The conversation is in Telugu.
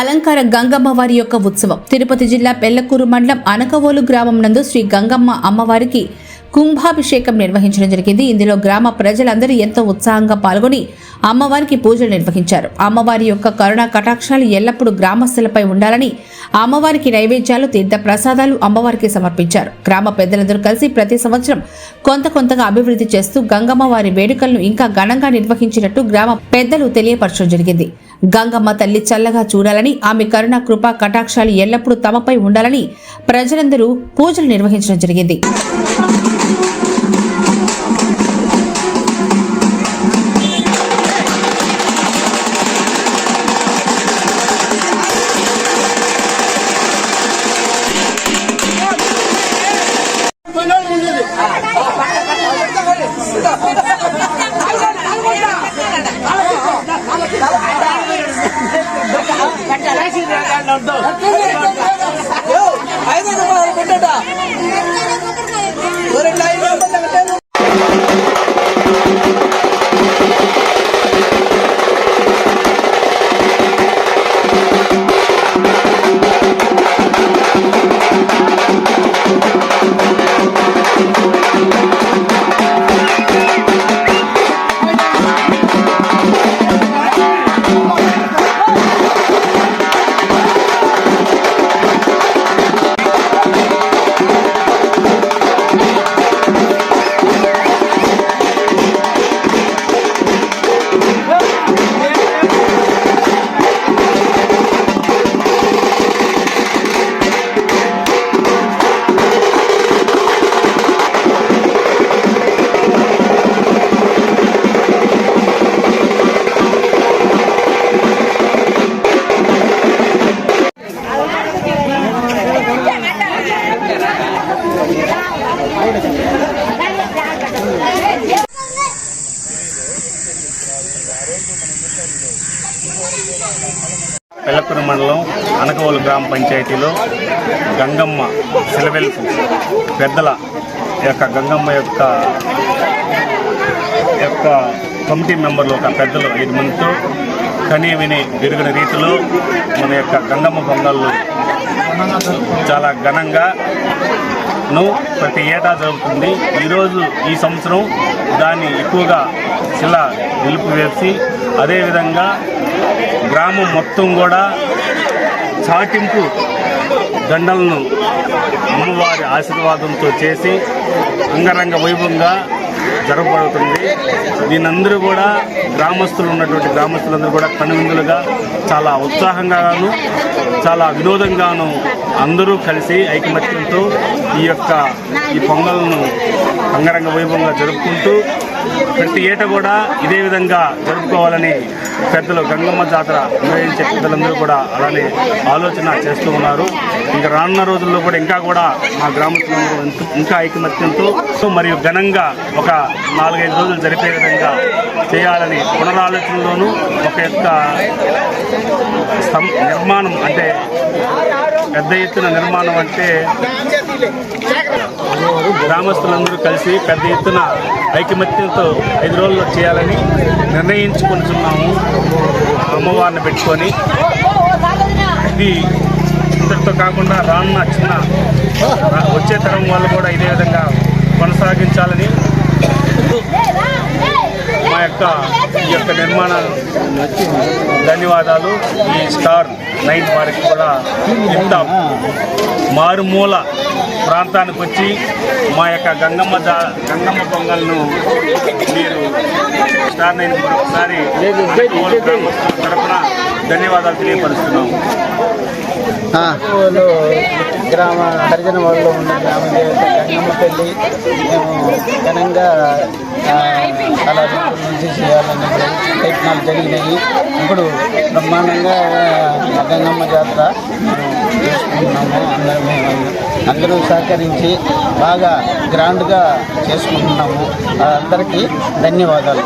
అలంకార గంగమ్మ వారి యొక్క ఉత్సవం. తిరుపతి జిల్లా పెళ్ళకూరు మండలం అనకవోలు గ్రామం నందు శ్రీ గంగమ్మ అమ్మవారికి కుంభాభిషేకం నిర్వహించడం జరిగింది. ఇందులో గ్రామ ప్రజలందరూ ఎంతో ఉత్సాహంగా పాల్గొని అమ్మవారికి పూజలు నిర్వహించారు. అమ్మవారి యొక్క కరుణా కటాక్షాలు ఎల్లప్పుడూ గ్రామస్తులపై ఉండాలని అమ్మవారికి నైవేద్యాలు తీర్థ ప్రసాదాలు అమ్మవారికి సమర్పించారు. గ్రామ పెద్దలందరూ కలిసి ప్రతి సంవత్సరం కొంత కొంతగా అభివృద్ధి చేస్తూ గంగమ్మ వారి వేడుకలను ఇంకా ఘనంగా నిర్వహించినట్టు గ్రామ పెద్దలు తెలియపరచడం జరిగింది. గంగమ్మ తల్లి చల్లగా చూడాలని ఆమె కరుణ కృపా కటాక్షాలు ఎల్లప్పుడూ తమపై ఉండాలని ప్రజలందరూ పూజలు నిర్వహించడం జరిగింది. ఐదు రూపాయలు పెట్టట రెండు ఐదు రూపాయలు పెట్టాను పెళ్ళకూరు మండలం అనకవోలు గ్రామ పంచాయతీలో గంగమ్మ సిలవెల్పు పెద్దల యొక్క గంగమ్మ యొక్క యొక్క కమిటీ మెంబర్లు ఒక పెద్దలు ఐదు మందితో కని విని విరిగిన రీతిలో మన యొక్క గంగమ్మ పొంగళ్ళు చాలా ఘనంగా ను ప్రతి ఏటా జరుగుతుంది. ఈరోజు ఈ సంవత్సరం దాన్ని ఎక్కువగా శిలా నిలిపివేసి అదేవిధంగా గ్రామం మొత్తం కూడా చాటింపు దండలను అమ్మవారి ఆశీర్వాదంతో చేసి అంగరంగ వైభవంగా జరగబడుతుంది దీనందరూ కూడా గ్రామస్తులు ఉన్నటువంటి గ్రామస్తులందరూ కూడా కనువిందులుగా చాలా ఉత్సాహంగాను చాలా వినోదంగాను అందరూ కలిసి ఐకమత్యంతో ఈ యొక్క ఈ పొంగల్ను అంగరంగ వైభవంగా జరుపుకుంటూ ప్రతి ఏటా కూడా ఇదే విధంగా జరుపుకోవాలని పెద్దలు గంగమ్మ జాతర నిర్వహించే పెద్దలందరూ కూడా అలానే ఆలోచన చేస్తూ ఉన్నారు. ఇంకా రానున్న రోజుల్లో కూడా ఇంకా కూడా మా గ్రామస్తులందరూ ఇంకా ఐకమత్యంతో మరియు ఘనంగా ఒక నాలుగైదు రోజులు జరిపే విధంగా చేయాలని పునరాలోచనలోనూ ఒక యొక్క నిర్మాణం అంటే పెద్ద ఎత్తున నిర్మాణం అంటే గ్రామస్తులందరూ కలిసి పెద్ద ఎత్తున ఐకమత్యంతో ఐదు రోజుల్లో చేయాలని నిర్ణయించుకుంటున్నాము. అమ్మవారిని పెట్టుకొని. ఇది ఇంతటితో కాకుండా రానున్న చిన్న వచ్చే తరం వాళ్ళు కూడా ఇదే విధంగా కొనసాగించాలని మా యొక్క ఈ యొక్క నిర్మాణ ధన్యవాదాలు. ఈ స్టార్ నైన్ వారికి కూడా ఇంత మారుమూల ప్రాంతానికి వచ్చి మా యొక్క గంగమ్మ దా గంగమ్మ పొంగల్ను మీరు స్టార్ నైన్ ఒకసారి తరఫున ధన్యవాదాలు తెలియపరుస్తున్నాము వాళ్ళు గ్రామ హరిజన వాళ్ళు ఉన్న గ్రామ గంగమ్మ తల్లి మేము ఘనంగా చాలా నుంచి చేయాలని ప్రయత్నాలు జరిగినాయి. ఇప్పుడు బ్రహ్మాండంగా గంగమ్మ జాతర మేము చేసుకుంటున్నాము. అందరూ మేము అందరూ సహకరించి బాగా గ్రాండ్గా చేసుకుంటున్నాము. అందరికీ ధన్యవాదాలు.